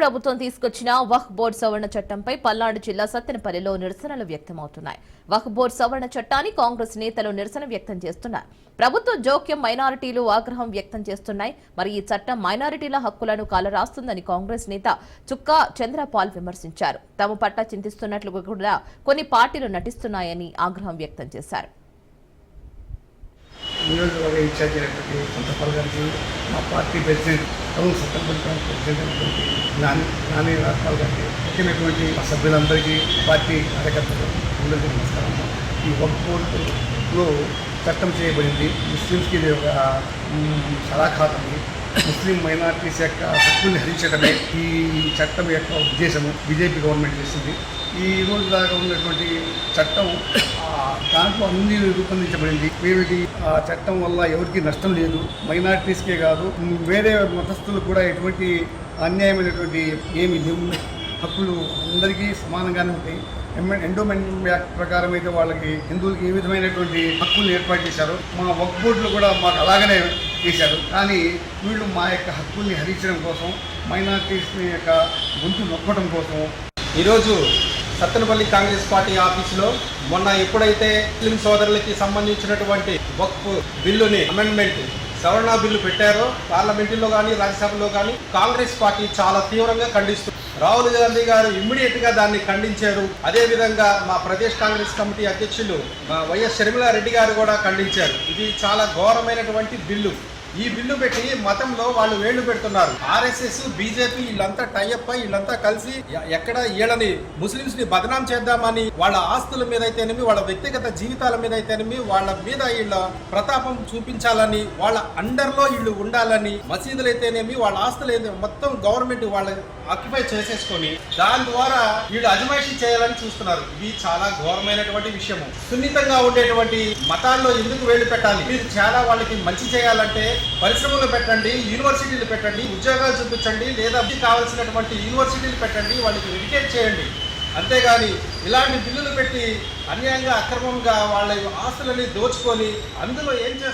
ప్రభుత్వం తీసుకొచ్చిన వహ్ బోర్డు సవరణ చట్టంపై పల్నాడు జిల్లా సత్తెనపల్లిలో నిరసనలు వ్యక్తమవుతున్నాయి. వహ్ బోర్డు సవరణ చట్టాన్ని కాంగ్రెస్ నేతలు నిరసన వ్యక్తం చేస్తున్నారు. ప్రభుత్వ జోక్యం మైనారిటీలు ఆగ్రహం వ్యక్తం చేస్తున్నాయి. మరి ఈ చట్టం మైనారిటీల హక్కులను కాలరాస్తుందని కాంగ్రెస్ నేత చుక్కా చంద్రపాల్ విమర్శించారు. తమ పట్ల చింతిస్తున్నట్లు కూడా కొన్ని పార్టీలు నటిస్తున్నాయని ఆగ్రహం వ్యక్తం చేశారు. నియోజకవర్గ ఇన్ఛార్జ్ అయినటువంటి కొంతపల్ గారికి మా party president town Sattenapalli president అయినటువంటి నాని నాని రాజ్పాల్ గారికి ముఖ్యమైనటువంటి మా సభ్యులందరికీ పార్టీ కార్యకర్తలు అందరికీ నమస్కారం. ఈ వక్ బోర్డులో చట్టం చేయబడింది ముస్లిమ్స్కి ఇది ఒక మ్, సలాఖాతం ముస్లిం మైనార్టీస్ యొక్క హక్కుల్ని హరించడమే ఈ చట్టం యొక్క ఉద్దేశము బీజేపీ గవర్నమెంట్ చేసింది. ఈ రోజు దాకా ఉన్నటువంటి చట్టం దాంట్లో అన్ని రూపొందించబడింది. ఏమిటి ఆ చట్టం వల్ల ఎవరికి నష్టం లేదు. మైనార్టీస్కే కాదు వేరే మతస్థులకు కూడా ఎటువంటి అన్యాయమైనటువంటి ఏమి లేవు. హక్కులు అందరికీ సమానంగానే ఉంటాయి. ఎండోమెంట్ యాక్ట్ ప్రకారం అయితే వాళ్ళకి హిందువులకి ఏ విధమైనటువంటి హక్కులు ఏర్పాటు చేశారు? మా వక్ బోర్డులు కూడా మాకు అలాగనే చేశారు. కానీ వీళ్ళు మా యొక్క హక్కుల్ని హరించడం కోసం మైనార్టీస్ యొక్క గొంతు నొక్కడం కోసం. ఈరోజు సత్తెనపల్లి కాంగ్రెస్ పార్టీ ఆఫీసులో మొన్న ఎప్పుడైతే ముస్లిం సోదరులకి సంబంధించినటువంటి వక్ఫ్ బిల్లుని అమెండ్మెంట్ సవరణ బిల్లు పెట్టారో పార్లమెంటులో కానీ రాజ్యసభలో కానీ కాంగ్రెస్ పార్టీ చాలా తీవ్రంగా ఖండిస్తుంది రాహుల్ గాంధీ గారు ఇమ్మీడియట్గా దాన్ని ఖండించారు. అదే విధంగా మా ప్రదేశ్ కాంగ్రెస్ కమిటీ అధ్యక్షులు మా వైఎస్ షర్మిలారెడ్డి గారు కూడా ఖండించారు. ఇది చాలా ఘోరమైనటువంటి బిల్లు. ఈ బిల్లు పెట్టి మతంలో వాళ్ళు వేళ్ళు పెడుతున్నారు. ఆర్ఎస్ఎస్ బీజేపీ వీళ్ళంతా టైఅప్ అయి వీళ్ళంతా కలిసి ఎక్కడ వీళ్ళని ముస్లింస్ని బదనాం చేద్దామని వాళ్ళ ఆస్తుల మీద అయితేనేమి వాళ్ళ వ్యక్తిగత జీవితాల మీద అయితేనేమి వాళ్ళ మీద వీళ్ళ ప్రతాపం చూపించాలని వాళ్ళ అండర్లో వీళ్ళు ఉండాలని మసీదులు అయితేనేమి వాళ్ళ ఆస్తులు మొత్తం గవర్నమెంట్ వాళ్ళ ఆక్యుపై చేసేసుకొని దాని ద్వారా వీళ్ళు అజమాయిషీ చేయాలని చూస్తున్నారు. ఇది చాలా ఘోరమైనటువంటి విషయము. సున్నితంగా ఉండేటువంటి మతాల్లో ఎందుకు వేలు పెట్టాలి? మీరు చాలా వాళ్ళకి మంచి చేయాలంటే పరిశ్రమలు పెట్టండి యూనివర్సిటీలు పెట్టండి ఉద్యోగాలు చూపించండి లేదా కావాల్సినటువంటి యూనివర్సిటీలు పెట్టండి వాళ్ళకి ఎడ్యుకేట్ చేయండి. అంతేగాని ఇలాంటి బిల్లులు పెట్టి అన్యాయంగా అక్రమంగా వాళ్ళ ఆస్తులని దోచుకొని అందులో ఏం చేస్తారు?